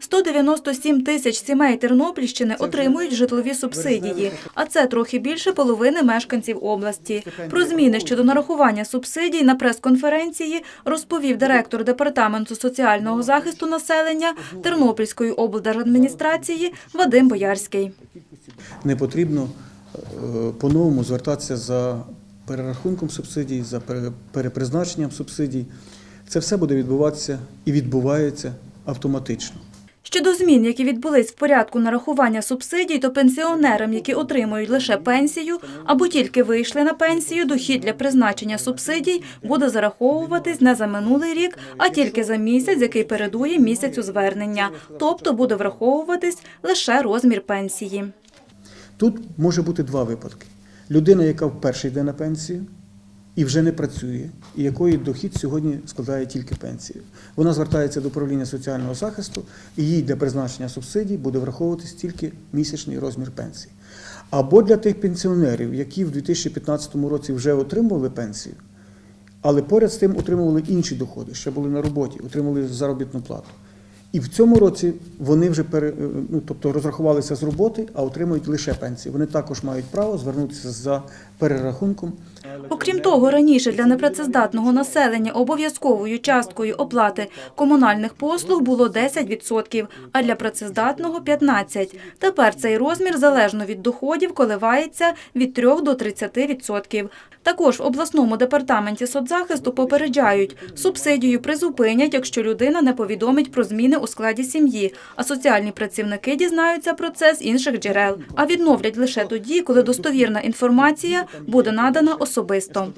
197 тисяч сімей Тернопільщини отримують житлові субсидії, а це трохи більше половини мешканців області. Про зміни щодо нарахування субсидій на прес-конференції розповів директор департаменту соціального захисту населення Тернопільської облдержадміністрації Вадим Боярський. не потрібно е, по-новому звертатися за перерахунком субсидій, за пере- перепризначенням субсидій. Це все буде відбуватися і відбувається автоматично. Щодо змін, які відбулись в порядку нарахування субсидій, то пенсіонерам, які отримують лише пенсію або тільки вийшли на пенсію, дохід для призначення субсидій буде зараховуватись не за минулий рік, а тільки за місяць, який передує місяцю звернення. Тобто буде враховуватись лише розмір пенсії. Тут може бути два випадки: людина, яка вперше йде на пенсію і вже не працює, і якої дохід сьогодні складає тільки пенсію. Вона звертається до управління соціального захисту, і їй для призначення субсидій буде враховуватись тільки місячний розмір пенсії. Або для тих пенсіонерів, які в 2015 році вже отримували пенсію, але поряд з тим отримували інші доходи, ще були на роботі, отримували заробітну плату. І в цьому році вони вже пере, ну, тобто розрахувалися з роботи, а отримують лише пенсію. Вони також мають право звернутися за перерахунком. Окрім того, раніше для непрацездатного населення обов'язковою часткою оплати комунальних послуг було 10%, а для працездатного – 15%. Тепер цей розмір залежно від доходів коливається від 3 до 30%. Також в обласному департаменті соцзахисту попереджають, субсидію призупинять, якщо людина не повідомить про зміни у складі сім'ї, а соціальні працівники дізнаються про це з інших джерел, а відновлять лише тоді, коли достовірна інформація буде надана особисто.